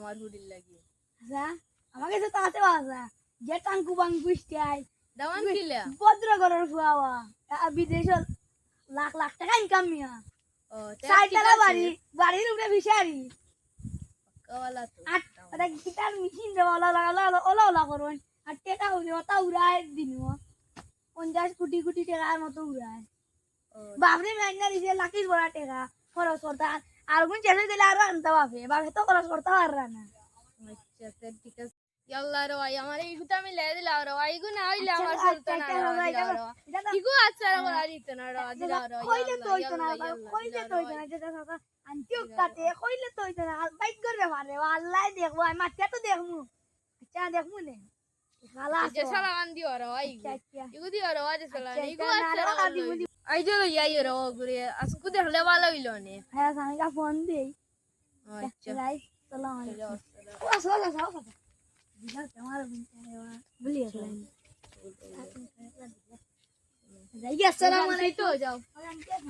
আমার হুডির লাগি। আচ্ছা। আমার কাছে তো আছে বাসা যে টাঙ্কু বাঙ্কু স্টাই দামান কিলা ভদ্র ঘরের ফুয়াওয়া। বিদেশত লাখ লাখ টাকা ইনকাম মিয়া ও বাড়ি বাড়ির উপরে ভিসারি কাওয়ালা তো। আর ওটা গিটার মেশিন দেওয়া ওলা ওলা ওলা ওলা করুন। আর টেকা হলে ওটা উড়ায় দিন। পঞ্চাশ কোটি কোটি টাকার মতো উড়ায়। বাপরে মাইনা দিছে লাখিস বড় টেকা। খরচ করতে আর- আর কোন চেষ্টা দিলে আরও আনতে বাপে। বাপে তো খরচ করতে পাররা না। আচ্ছা ঠিক আছে। ইয়াল্লা রে ভাই আমার এই গুতা আমি লাই দিলা রে ভাই গো না হইলে আমার সুলতান আর দিলা এটা রে তো- এটা তো- ইগো আচ্ছা রে বলা দিত না রে দিলা রে কইলে তো হইতো না কইলে তো হইতো না যেটা সকা আনতি কাটে কইলে তো হইতো না বাইক করবে পারে আল্লাহ দেখব আমি মাথা তো দেখমু আচ্ছা দেখমু নে খালা যে সালা গান দিও রে ভাই ইগো দিও রে ভাই সালা ইগো এটা না রে, রে আদি বুদি। আই যে ইয়াই রে ও গুরে আজকু দেখলে ভালো হইল নে হ্যাঁ ফোন দেই আচ্ছা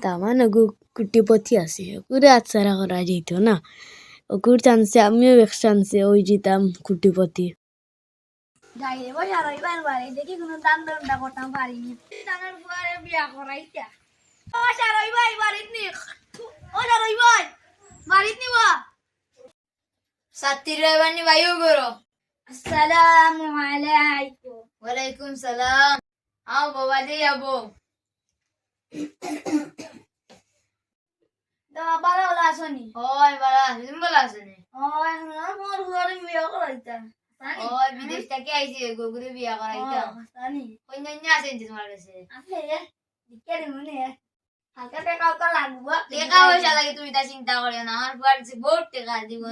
তামান ওগু কুটিপতি আছে ওগুরে আচ্ছারা করা যেত না ওগুর চান্সে আমিও এক চান্সে ওই যেতাম কুটিপতি দেখি কোনো দান দণ্ডা করতাম পারিনি দানের পরে বিয়া করাইতা ও সারই ভাই বাড়িত করো আসসালামু আলাইকুম। ওয়ালাইকুম সালাম। আও বাবা দে যাব। দাও বালা ওলা আসনি ওই বালা তুমি বলা আছে নে? ও এখন মোর ঘরে বিয়া করাইতা। ওই বিদেশ থেকে আইছি গোগুরে বিয়া করাইতা। জানি। কইন জানি আছে নি তোমার কাছে? আছে। রে দিকে মনে। হালকা টাকা লাগবা। টাকা পয়সা লাগে তুমি তা চিন্তা করিও না। আমার বুয়ার বহুত টাকা দিব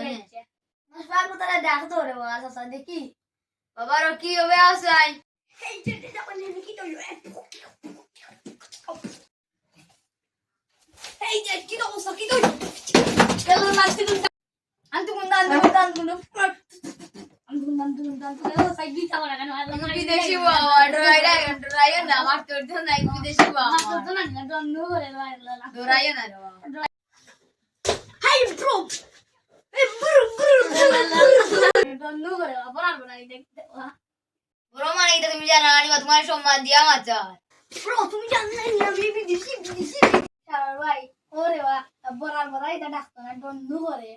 নে নসবা কো তারা ডাক ধরে বা আসা দেখি বাবার কি হবে আসাই বিদেশি বাবা ডরাইরা ডরাইও না আমার তোর তো নাই বিদেশি বাবা আমার তো না ডরাইও না রে বাবা হাই ব্রো এ ব্রো ব্রো দন্ড করে বরাবর বনা দেখতে বড় মানে এটা তুমি জানো না তোমার সম্মান দিয়া মাচা ব্রো তুমি জানো না আমি বিদেশি বিদেশি ভাই ওরে বা বরাবর বড় এটা ডাক্তার দন্ড করে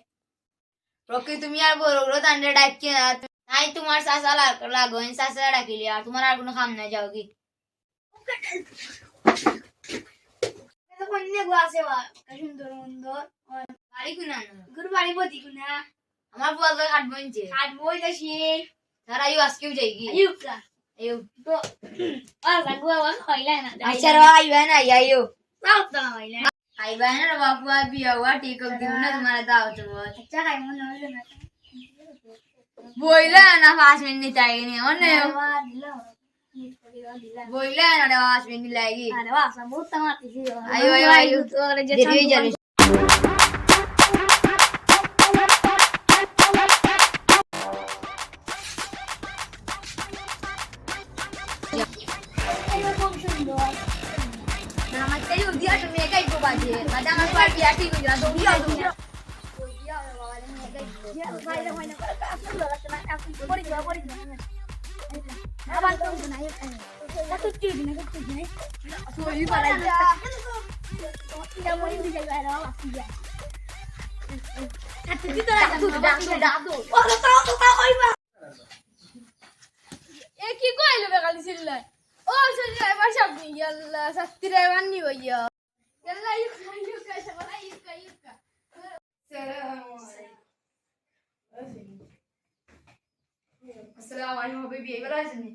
রকি তুমি আর বড় বড় তান্ডে ডাকি না। নাই তোমার সাসা লাগো সাসা ডাকিলি আর তোমার আর কোনো কাম নাই যাও কি। এটা গো আছে সুন্দর সুন্দর বাড়ি কুনা গুরু বাড়ি বদি কুনা? আমার বল তো কাটবো ইনছে কাট বই যাসি তারা ইউ আজকেও যাই কি আয়ুকা আইও তো আর লাগু আওয়াজ হইলা না আচ্ছা রে আইবা না আইও রাউত না হইলা আইবা না রে বাবু আর বিয়া হুয়া ঠিক হোক দিব না তোমার দাও তো আচ্ছা খাই মনে হইল না। বইলে না পাঁচ মিনিট আইনি অনে বাবা দিল। না রে পাঁচ মিনিট লাগি আরে বাহ বহুত তামাতি ছিল আইও আইও আইও কি কইলো বেকালি ছিলাই ও সজি এবার সব নি ইয়াল্লা সাত্তির এবার নি হইয়া ইয়াল্লা ইউকা ইউকা সবাই ইউকা ইউকা আসসালামু আলাইকুম বেবি এবার আসেনি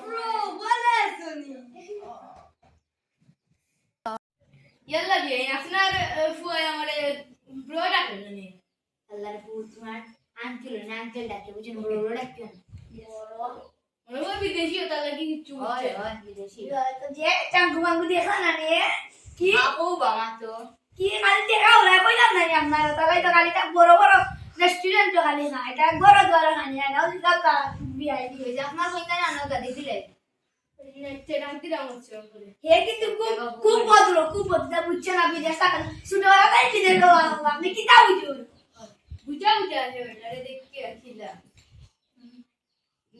ব্রো বলে শুনি ইয়াল্লা বিয়ে আপনার ফুয়াই আমারে ব্রো ডাকলেন আল্লাহর ফুল তোমার আঙ্কেল না আঙ্কেল হয় বিদেশি হতা লাগি কিচ্ছু হয় হয় বিদেশি। তো যে চাঙ্গু মাঙ্গু দেখা না রে? কি? আপু বাবা তো। কি খালি দেখা ওরা কইলাম না রে আপনার তাই তো খালি তা বড় বড় রেস্টুরেন্ট খালি না এটা বড় বড় খালি না ওই কাকা বিআই ওই যে আপনার কইতা না না গাদি দিলে আপনি দেশটা ছোটবেলা তাই বিদেশ আপনি কি তা বুঝুন? বুঝা বুঝা আছে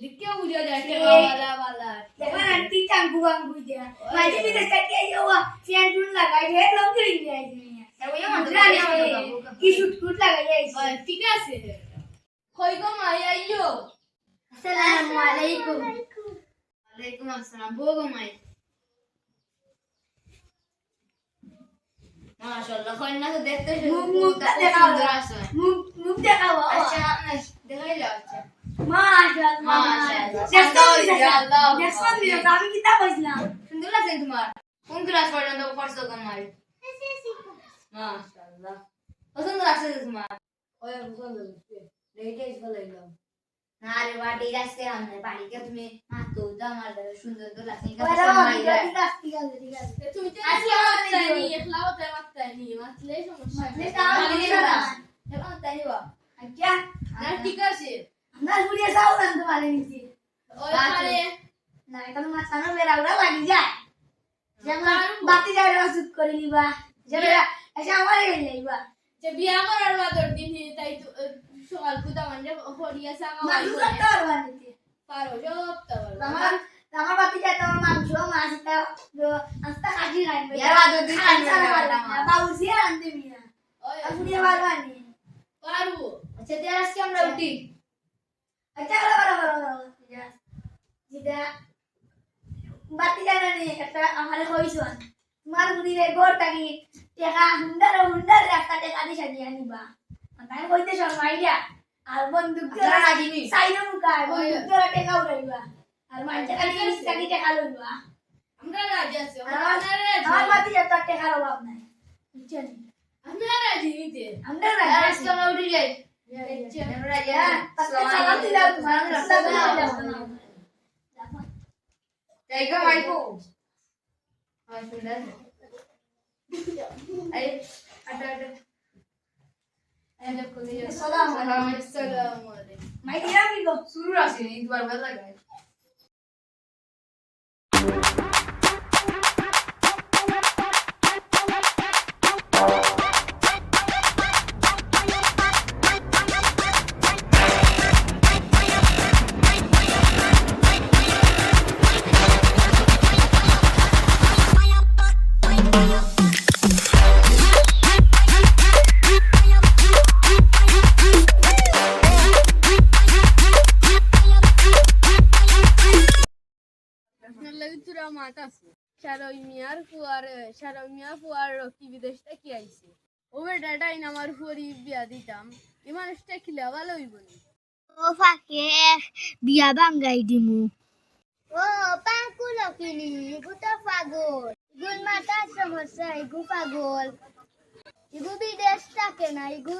দেখকে বুঝা যায় এ- বালা বালা দেখেন আন্টি চাঙ্গু মাঙ্গু দিয়া মাঝে বিদেশ থেকে যাওয়া ফ্যান টুন লাগাই হে লং করে দিয়ে আমার তো কি শুট কুট লাগাই আইছে ঠিক আছে কই গো মাই আইও আসসালামু আলাইকুম ওয়ালাইকুম আসসালাম বগো মাই মাশাআল্লাহ কন্যা তো দেখতে মুখ মুখ দেখাও মুখ মুখ দেখাও আচ্ছা দেখাইলে আচ্ছা আমি কি তা কইছিলাম সুন্দর লাগছে তোমার? কোন ক্লাস পর্যন্ত পড়ছো তোমার? মাশাআল্লাহ। পছন্দ লাগছে তোমার? ওই পছন্দ হচ্ছে। দেখে ভালো লাগল না রে বাড়ি গাছতে আমরা বাড়িকে তুমি মাতো তো আমার সুন্দর তো লাগছে। তুমি তো আচ্ছা, একলা আচ্ছা, মাত্রানি একলা হতে মাত্রানি মাতলে সমস্যা। মাতলে তাও দিবে না। এখন তাই বা আচ্ছা। না ঠিক আছে। আমরা ঘুরিয়ে যাও রান্ধতে পারে নিচে ওই পারে। না এখন মাথানো বেড়াউরা লাগি যায়। যেমন বাতি যায় সুদ করে নিবা। যেমন এসে আমার নিবা যে বিয়া করার বাদর দিন তাই তো সকাল কুদা মানে হরিয়া সাগা মাংস করতে পারবা নিতে পারো সব তো আমার আমার বাতি যায় তোমার মাংস মাছটা আস্তা কাটি রাখবে এর বাদে দিন রান্না করবা। বাবু সিয়া রান্ধতে মিয়া। আপনি পারবা নি। পারব। আচ্ছা দিয়ে আজকে আমরা উঠি আচ্ছা বলো বলো বলো বলো যেটা বাতি যায় না নি একটা আমার কইছো তোমার গুড়িরে গোর টাকি টেকা হুন্ডার হুন্ডার রাস্তা টেকা দিয়ে সাজিয়ে আনিবা। তাই কইতে শর্মাইয়া আর বন্দুক নি? সাইনো মুকায় বন্দুক ধরে টেকা উড়াইবা। আর মাইটা কালি কালি টেকা লইবা। আমরা রাজি আছি আমরা বাতি যায় টেকার অভাব নাই। বুঝছেন আমরা রাজি নিতে আমরা রাজি আজকে আমরা উঠি যাই। শুরু আছে দুবার বেলা লাগে সারই মিয়ার ফুয়ার সারই মিয়া ফুয়ার রকি বিদেশ থেকে আইছে? ও বেটাটা ইন আমার ফুয়ারি বিয়া দিতাম। এই মানুষটা খিলা ভালো হইব ও ফাঁকে বিয়া বাঙ্গাই দিমু। ও পাঙ্কু লকিনি ইগু তো পাগল। ইগুর মাথা সমস্যা ইগু পাগল। ইগু বিদেশ থাকে না ইগু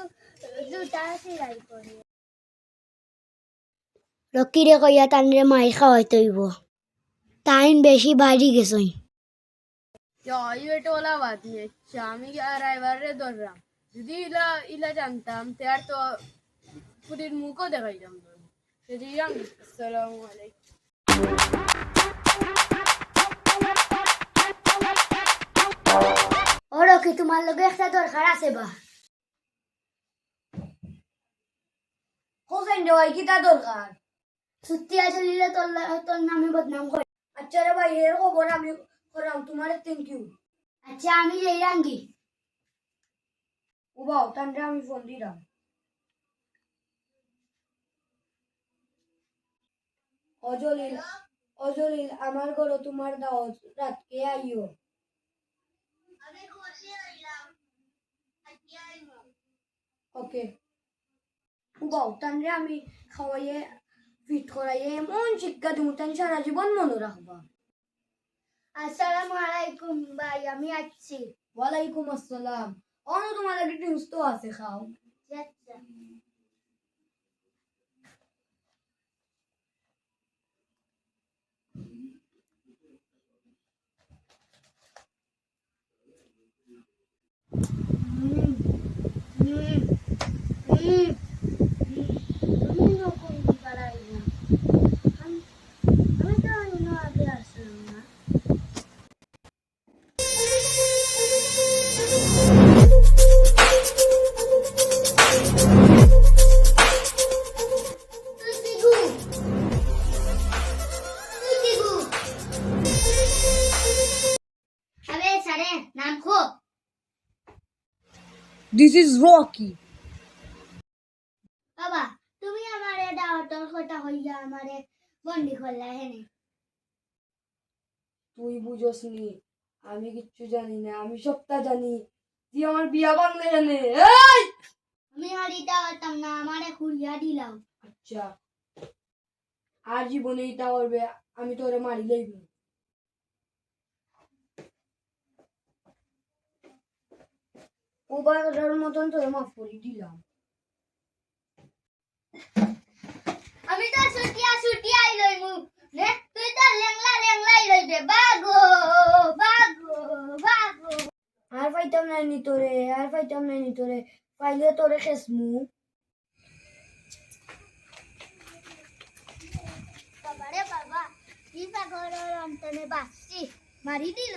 জুতা সিলাই করে। রকিরে কইয়া তানরে মাই খাওয়াই তৈব তাইন বেশি বাইরে গেছই Ja, i vet alla vad ni আমি আর এবারে ধরলাম যদি ইলা ইলা জানতাম তার তো পুরীর মুখও দেখাইতাম না যদি আসসালামু আলাইকুম ও রকি তোমার লগে একটা দরকার আছে বা হোসেন জয় কি তা দরকার সত্যি আসলে তোর লা- তোর নামে বদনাম করে আচ্ছা রে ভাই এর খবর আমি করাম তোমার থ্যাংক ইউ আচ্ছা আমি যাই রাঙ্গি। ও বাও তান্ডে আমি ফোন দিলাম অজলিল অজলিল আমার ঘরে তোমার দাওয়াত রাতকে আইও। ওকে। ও বাও তান্ডে আমি খাওয়াইয়ে ফিট করাইয়ে এমন শিক্ষা দিব তান সারা জীবন মনে রাখবা। আসসালামু আলাইকুম ভাই আমি আছি। ওয়ালাইকুম আসসালাম। অন্য তোমার গ্রিটিংস তো আছে খাও। Mm-hmm. দিস ইজ রকি বাবা তুমি আমারে দাওয়াতর কথা হইয়া আমারে বন্দি করলা হেনে তুই বুঝোস নি আমি কিচ্ছু জানি না আমি সবটা জানি। তুই আমার বিয়া ভাঙলে জানে এই! আমি হারি দাওয়াতাম না আমারে খুলিয়া দিলাম আচ্ছা আর জীবনে এটা করবে আমি তোরে মারি লইব ও বারোটার মতন তোরে মাফ করে দিলাম। আমি তো ছুটিয়া ছুটিয়া আইলই মু নে তুই তো লেংলা লেংলাই লই দে বাগো বাগো বাগো আর পাইতাম নাই নি তোরে আর পাইতাম নাই নি তোরে। পাইলে তোরে খেসমু। বাবারে বাবা কি পাগলের অন্তনে বাসছি মারি দিল।